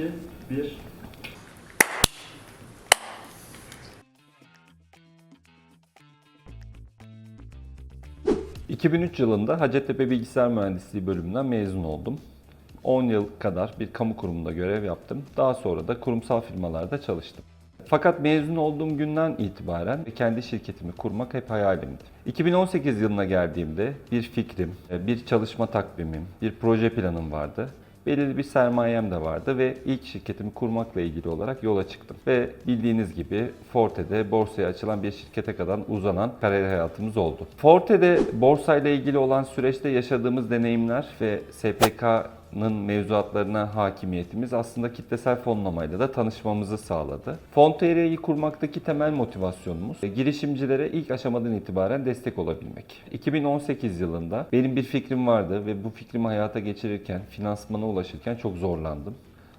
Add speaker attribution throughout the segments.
Speaker 1: 2, 1.
Speaker 2: ...2003 yılında Hacettepe Bilgisayar Mühendisliği bölümünden mezun oldum. 10 yıl kadar bir kamu kurumunda görev yaptım. Daha sonra da kurumsal firmalarda çalıştım. Fakat mezun olduğum günden itibaren kendi şirketimi kurmak hep hayalimdi. 2018 yılına geldiğimde bir fikrim, bir çalışma takvimim, bir proje planım vardı. Belirli bir sermayem de vardı ve ilk şirketimi kurmakla ilgili olarak yola çıktım. Ve bildiğiniz gibi Forte'de borsaya açılan bir şirkete kadar uzanan kariyer hayatımız oldu. Forte'de borsayla ilgili olan süreçte yaşadığımız deneyimler ve SPK'nın mevzuatlarına hakimiyetimiz aslında kitlesel fonlamayla da tanışmamızı sağladı. Fon TR'yi kurmaktaki temel motivasyonumuz e, girişimcilere ilk aşamadan itibaren destek olabilmek. 2018 yılında benim bir fikrim vardı ve bu fikrimi hayata geçirirken, finansmana ulaşırken çok zorlandım.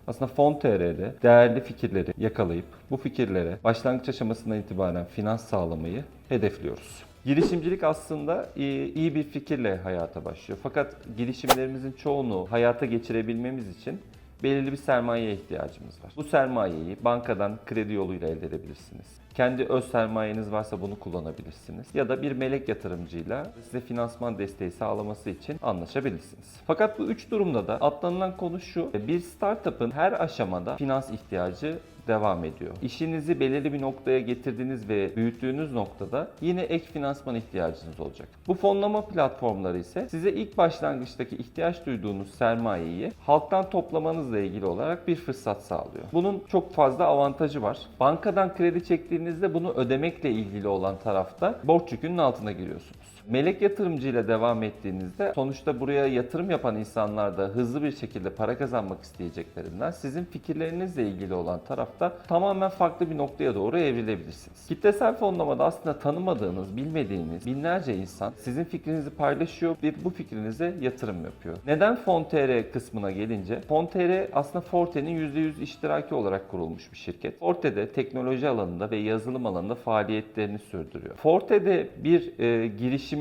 Speaker 2: Aslında Fon TR'de değerli fikirleri yakalayıp bu fikirlere başlangıç aşamasından itibaren finans sağlamayı hedefliyoruz. Girişimcilik aslında iyi iyi bir fikirle hayata başlıyor. Fakat girişimlerimizin çoğunu hayata geçirebilmemiz için belirli bir sermayeye ihtiyacımız var. Bu sermayeyi bankadan kredi yoluyla elde edebilirsiniz. Kendi öz sermayeniz varsa bunu kullanabilirsiniz. Ya da bir melek yatırımcıyla size finansman desteği sağlaması için anlaşabilirsiniz. Fakat bu üç durumda da atlanılan konu şu. Bir startup'ın her aşamada finans ihtiyacı devam ediyor. İşinizi belirli bir noktaya getirdiğiniz ve büyüttüğünüz noktada yine ek finansman ihtiyacınız olacak. Bu fonlama platformları ise size ilk başlangıçtaki ihtiyaç duyduğunuz sermayeyi halktan toplamanızla ilgili olarak bir fırsat sağlıyor. Bunun çok fazla avantajı var. Bankadan kredi çektiğinizde bunu ödemekle ilgili olan tarafta borç yükünün altına giriyorsunuz. Melek yatırımcı ile devam ettiğinizde sonuçta buraya yatırım yapan insanlar da hızlı bir şekilde para kazanmak isteyeceklerinden sizin fikirlerinizle ilgili olan tarafta tamamen farklı bir noktaya doğru evrilebilirsiniz. Kitlesel fonlamada aslında tanımadığınız, bilmediğiniz binlerce insan sizin fikrinizi paylaşıyor ve bu fikrinize yatırım yapıyor. Neden Fon.tr kısmına gelince Fon.tr aslında Forte'nin %100 iştiraki olarak kurulmuş bir şirket. Forte'de teknoloji alanında ve yazılım alanında faaliyetlerini sürdürüyor. Forte'de bir e,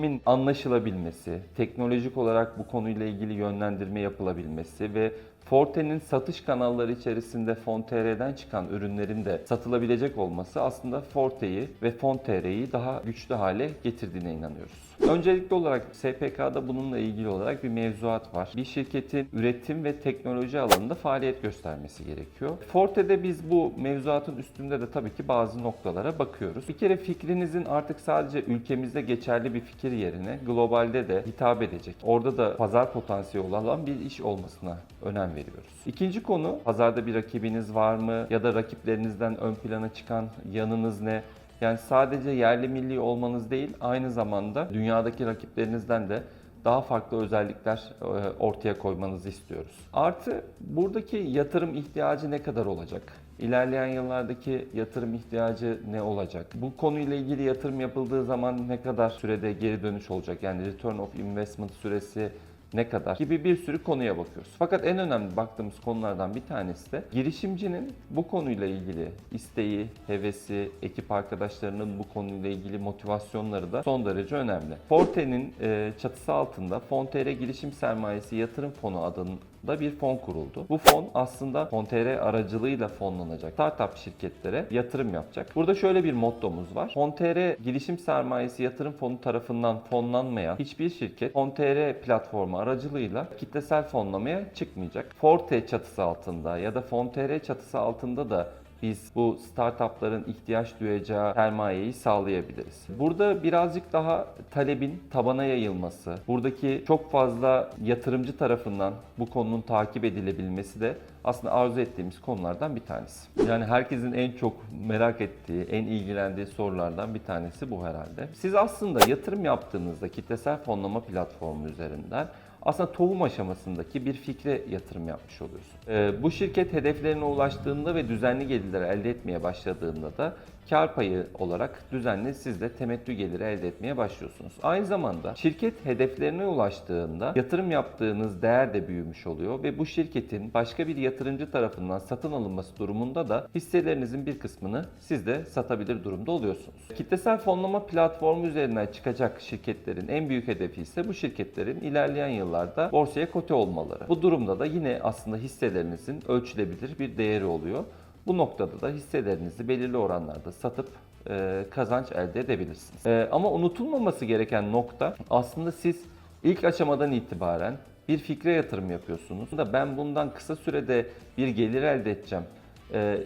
Speaker 2: girişimin anlaşılabilmesi, teknolojik olarak bu konuyla ilgili yönlendirme yapılabilmesi ve Forte'nin satış kanalları içerisinde Fon.tr'den çıkan ürünlerin de satılabilecek olması aslında Forte'yi ve Fon.tr'yi daha güçlü hale getirdiğine inanıyoruz. Öncelikli olarak SPK'da bununla ilgili olarak bir mevzuat var. Bir şirketin üretim ve teknoloji alanında faaliyet göstermesi gerekiyor. Forte'de biz bu mevzuatın üstünde de tabii ki bazı noktalara bakıyoruz. Bir kere fikrinizin artık sadece ülkemizde geçerli bir fikir yerine globalde de hitap edecek. Orada da pazar potansiyeli olan bir iş olmasına önem veriyoruz. İkinci konu pazarda bir rakibiniz var mı ya da rakiplerinizden ön plana çıkan yanınız ne? Yani sadece yerli milli olmanız değil, aynı zamanda dünyadaki rakiplerinizden de daha farklı özellikler e, ortaya koymanızı istiyoruz. Artı buradaki yatırım ihtiyacı ne kadar olacak? İlerleyen yıllardaki yatırım ihtiyacı ne olacak? Bu konuyla ilgili yatırım yapıldığı zaman ne kadar sürede geri dönüş olacak? Yani return of investment süresi ne kadar gibi bir sürü konuya bakıyoruz. Fakat en önemli baktığımız konulardan bir tanesi de girişimcinin bu konuyla ilgili isteği, hevesi, ekip arkadaşlarının bu konuyla ilgili motivasyonları da son derece önemli. Forte'nin e, çatısı altında Fontere Girişim Sermayesi Yatırım Fonu adında bir fon kuruldu. Bu fon aslında Fontere aracılığıyla fonlanacak startup şirketlere yatırım yapacak. Burada şöyle bir mottomuz var. Fontere Girişim Sermayesi Yatırım Fonu tarafından fonlanmayan hiçbir şirket Fontere platformu aracılığıyla kitlesel fonlamaya çıkmayacak. Forte çatısı altında ya da Fontere çatısı altında da biz bu startupların ihtiyaç duyacağı sermayeyi sağlayabiliriz. Burada birazcık daha talebin tabana yayılması, buradaki çok fazla yatırımcı tarafından bu konunun takip edilebilmesi de aslında arzu ettiğimiz konulardan bir tanesi. Yani herkesin en çok merak ettiği, en ilgilendiği sorulardan bir tanesi bu herhalde. Siz aslında yatırım yaptığınızda kitlesel fonlama platformu üzerinden aslında tohum aşamasındaki bir fikre yatırım yapmış oluyorsun. Ee, bu şirket hedeflerine ulaştığında ve düzenli gelirler elde etmeye başladığında da kar payı olarak düzenli siz de temettü geliri elde etmeye başlıyorsunuz. Aynı zamanda şirket hedeflerine ulaştığında yatırım yaptığınız değer de büyümüş oluyor ve bu şirketin başka bir yatırımcı tarafından satın alınması durumunda da hisselerinizin bir kısmını siz de satabilir durumda oluyorsunuz. Kitlesel fonlama platformu üzerinden çıkacak şirketlerin en büyük hedefi ise bu şirketlerin ilerleyen yıllarda borsaya kote olmaları. Bu durumda da yine aslında hisselerinizin ölçülebilir bir değeri oluyor. Bu noktada da hisselerinizi belirli oranlarda satıp e, kazanç elde edebilirsiniz. E, ama unutulmaması gereken nokta aslında siz ilk aşamadan itibaren bir fikre yatırım yapıyorsunuz. Da ben bundan kısa sürede bir gelir elde edeceğim.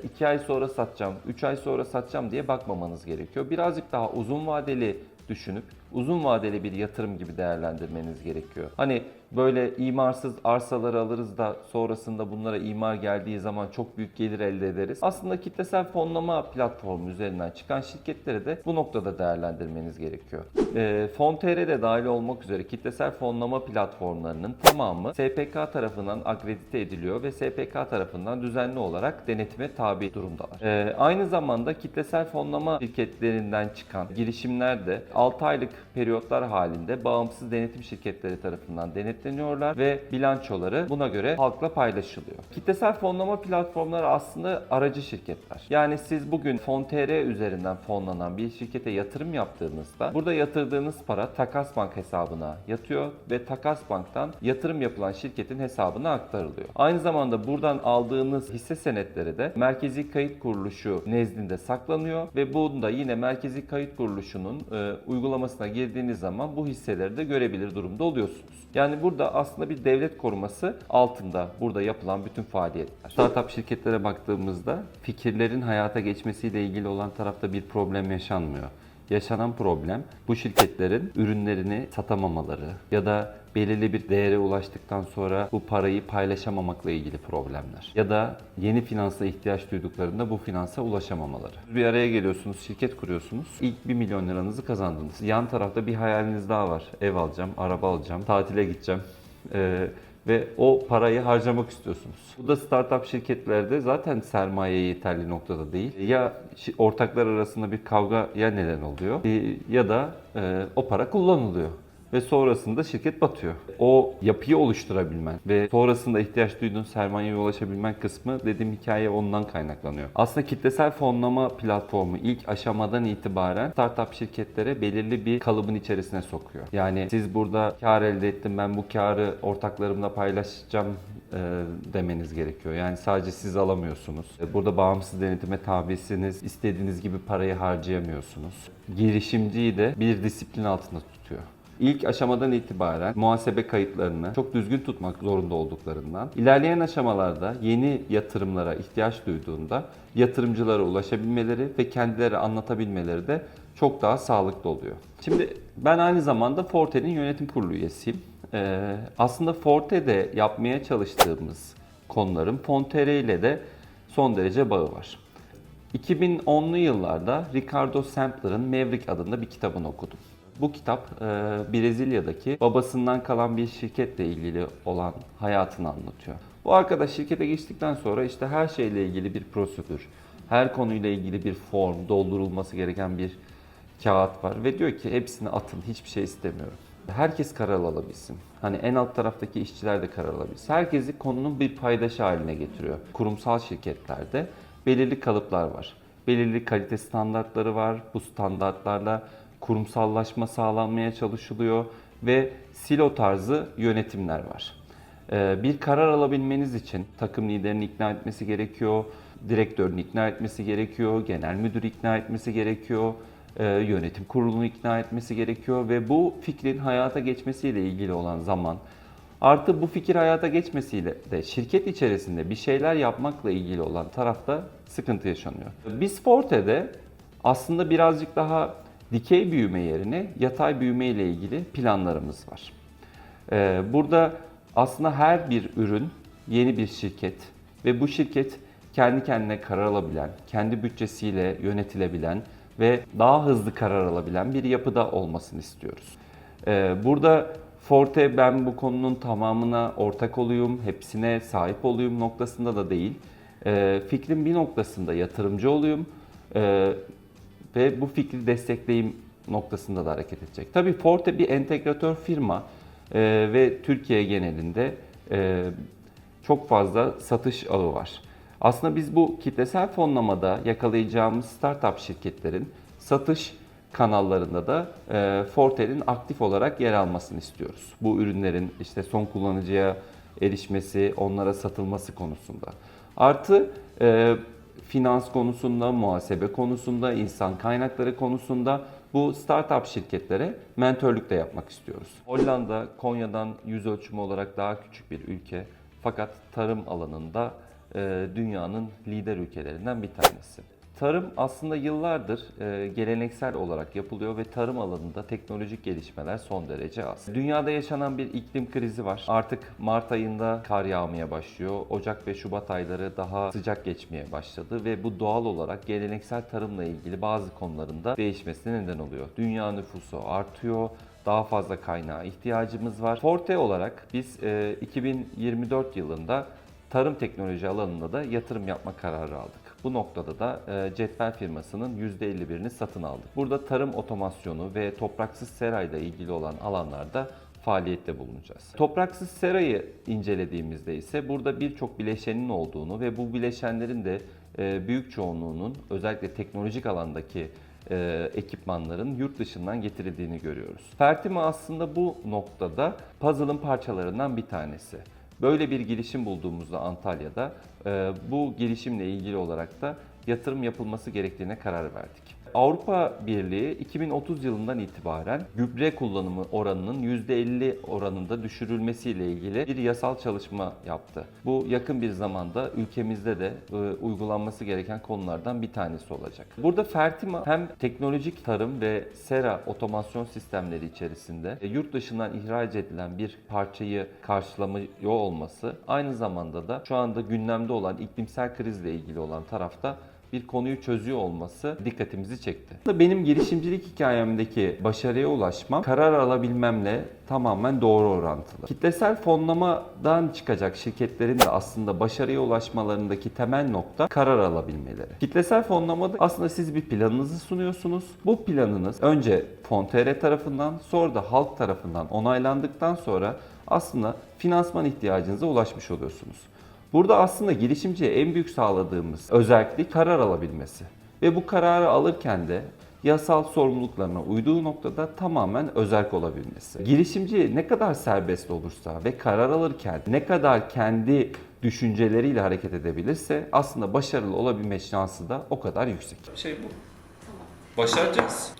Speaker 2: 2 ay sonra satacağım, 3 ay sonra satacağım diye bakmamanız gerekiyor. Birazcık daha uzun vadeli düşünüp uzun vadeli bir yatırım gibi değerlendirmeniz gerekiyor. Hani böyle imarsız arsaları alırız da sonrasında bunlara imar geldiği zaman çok büyük gelir elde ederiz. Aslında kitlesel fonlama platformu üzerinden çıkan şirketleri de bu noktada değerlendirmeniz gerekiyor. E, Fon.tr de dahil olmak üzere kitlesel fonlama platformlarının tamamı SPK tarafından akredite ediliyor ve SPK tarafından düzenli olarak denetime tabi durumdalar. E, aynı zamanda kitlesel fonlama şirketlerinden çıkan girişimler de 6 aylık periyotlar halinde bağımsız denetim şirketleri tarafından denetleniyorlar ve bilançoları buna göre halkla paylaşılıyor. Kitlesel fonlama platformları aslında aracı şirketler. Yani siz bugün Fon.tr üzerinden fonlanan bir şirkete yatırım yaptığınızda burada yatırdığınız para Takas Bank hesabına yatıyor ve Takas Bank'tan yatırım yapılan şirketin hesabına aktarılıyor. Aynı zamanda buradan aldığınız hisse senetleri de Merkezi Kayıt Kuruluşu nezdinde saklanıyor ve bunda yine Merkezi Kayıt Kuruluşu'nun e, uygulamasına girdiğiniz zaman bu hisseleri de görebilir durumda oluyorsunuz. Yani burada aslında bir devlet koruması altında burada yapılan bütün faaliyetler. Startup şirketlere baktığımızda fikirlerin hayata geçmesiyle ilgili olan tarafta bir problem yaşanmıyor. Yaşanan problem bu şirketlerin ürünlerini satamamaları ya da belirli bir değere ulaştıktan sonra bu parayı paylaşamamakla ilgili problemler. Ya da yeni finansa ihtiyaç duyduklarında bu finansa ulaşamamaları. Bir araya geliyorsunuz, şirket kuruyorsunuz. İlk 1 milyon liranızı kazandınız. Yan tarafta bir hayaliniz daha var. Ev alacağım, araba alacağım, tatile gideceğim. Ee, ve o parayı harcamak istiyorsunuz. Bu da startup şirketlerde zaten sermaye yeterli noktada değil. Ya ortaklar arasında bir kavgaya neden oluyor e, ya da e, o para kullanılıyor ve sonrasında şirket batıyor. O yapıyı oluşturabilmen ve sonrasında ihtiyaç duyduğun sermayeye ulaşabilmen kısmı dediğim hikaye ondan kaynaklanıyor. Aslında kitlesel fonlama platformu ilk aşamadan itibaren startup şirketlere belirli bir kalıbın içerisine sokuyor. Yani siz burada kar elde ettim ben bu karı ortaklarımla paylaşacağım e, demeniz gerekiyor. Yani sadece siz alamıyorsunuz. E, Burada bağımsız denetime tabisiniz. İstediğiniz gibi parayı harcayamıyorsunuz. Girişimciyi de bir disiplin altında tutuyor. İlk aşamadan itibaren muhasebe kayıtlarını çok düzgün tutmak zorunda olduklarından ilerleyen aşamalarda yeni yatırımlara ihtiyaç duyduğunda yatırımcılara ulaşabilmeleri ve kendileri anlatabilmeleri de çok daha sağlıklı oluyor. Şimdi ben aynı zamanda Forte'nin yönetim kurulu üyesiyim. Ee, aslında Forte'de yapmaya çalıştığımız konuların Fontere ile de son derece bağı var. 2010'lu yıllarda Ricardo Sampler'ın Maverick adında bir kitabını okudum. Bu kitap e, Brezilya'daki babasından kalan bir şirketle ilgili olan hayatını anlatıyor. Bu arkadaş şirkete geçtikten sonra işte her şeyle ilgili bir prosedür, her konuyla ilgili bir form, doldurulması gereken bir kağıt var ve diyor ki hepsini atın, hiçbir şey istemiyorum. Herkes karar alabilsin. Hani en alt taraftaki işçiler de karar alabilsin. Herkesi konunun bir paydaşı haline getiriyor. Kurumsal şirketlerde belirli kalıplar var. Belirli kalite standartları var. Bu standartlarla kurumsallaşma sağlanmaya çalışılıyor ve silo tarzı yönetimler var. Ee, Bir karar alabilmeniz için takım liderini ikna etmesi gerekiyor, direktörünü ikna etmesi gerekiyor, genel müdürü ikna etmesi gerekiyor, e, yönetim kurulunu ikna etmesi gerekiyor ve bu fikrin hayata geçmesiyle ilgili olan zaman artı bu fikir hayata geçmesiyle de şirket içerisinde bir şeyler yapmakla ilgili olan tarafta sıkıntı yaşanıyor. Biz Forte'de aslında birazcık daha dikey büyüme yerine yatay büyüme ile ilgili planlarımız var. Ee, Burada aslında her bir ürün yeni bir şirket ve bu şirket kendi kendine karar alabilen, kendi bütçesiyle yönetilebilen ve daha hızlı karar alabilen bir yapıda olmasını istiyoruz. Ee, Burada Forte ben bu konunun tamamına ortak olayım, hepsine sahip olayım noktasında da değil. Ee, Fikrin bir noktasında yatırımcı olayım. Ve bu fikri destekleyim noktasında da hareket edecek. Tabii Forte bir entegratör firma e, ve Türkiye genelinde e, çok fazla satış ağı var. Aslında biz bu kitlesel fonlamada yakalayacağımız startup şirketlerin satış kanallarında da e, Forte'nin aktif olarak yer almasını istiyoruz. Bu ürünlerin işte son kullanıcıya erişmesi, onlara satılması konusunda. Artı e, finans konusunda, muhasebe konusunda, insan kaynakları konusunda bu startup şirketlere mentörlük de yapmak istiyoruz. Hollanda, Konya'dan yüz ölçümü olarak daha küçük bir ülke fakat tarım alanında e, dünyanın lider ülkelerinden bir tanesi. Tarım aslında yıllardır e, geleneksel olarak yapılıyor ve tarım alanında teknolojik gelişmeler son derece az. Dünyada yaşanan bir iklim krizi var. Artık Mart ayında kar yağmaya başlıyor. Ocak ve Şubat ayları daha sıcak geçmeye başladı ve bu doğal olarak geleneksel tarımla ilgili bazı konularında değişmesine neden oluyor. Dünya nüfusu artıyor daha fazla kaynağa ihtiyacımız var. Forte olarak biz e, 2024 yılında tarım teknoloji alanında da yatırım yapma kararı aldık. Bu noktada da e, Cetvel firmasının %51'ini satın aldık. Burada tarım otomasyonu ve topraksız serayla ilgili olan alanlarda faaliyette bulunacağız. Topraksız serayı incelediğimizde ise burada birçok bileşenin olduğunu ve bu bileşenlerin de e, büyük çoğunluğunun özellikle teknolojik alandaki e, ekipmanların yurt dışından getirildiğini görüyoruz. Fertima aslında bu noktada puzzle'ın parçalarından bir tanesi. Böyle bir girişim bulduğumuzda Antalya'da e, bu girişimle ilgili olarak da yatırım yapılması gerektiğine karar verdik. Avrupa Birliği 2030 yılından itibaren gübre kullanımı oranının %50 oranında düşürülmesiyle ilgili bir yasal çalışma yaptı. Bu yakın bir zamanda ülkemizde de e, uygulanması gereken konulardan bir tanesi olacak. Burada Fertima hem teknolojik tarım ve sera otomasyon sistemleri içerisinde e, yurt dışından ihraç edilen bir parçayı karşılamıyor olması aynı zamanda da şu anda gündemde olan iklimsel krizle ilgili olan tarafta bir konuyu çözüyor olması dikkatimizi çekti. Benim girişimcilik hikayemdeki başarıya ulaşmam karar alabilmemle tamamen doğru orantılı. Kitlesel fonlamadan çıkacak şirketlerin de aslında başarıya ulaşmalarındaki temel nokta karar alabilmeleri. Kitlesel fonlamada aslında siz bir planınızı sunuyorsunuz. Bu planınız önce Fontere tarafından sonra da halk tarafından onaylandıktan sonra aslında finansman ihtiyacınıza ulaşmış oluyorsunuz. Burada aslında girişimciye en büyük sağladığımız özellik karar alabilmesi. Ve bu kararı alırken de yasal sorumluluklarına uyduğu noktada tamamen özerk olabilmesi. Girişimci ne kadar serbest olursa ve karar alırken ne kadar kendi düşünceleriyle hareket edebilirse aslında başarılı olabilme şansı da o kadar yüksek.
Speaker 1: Şey bu. Başaracağız.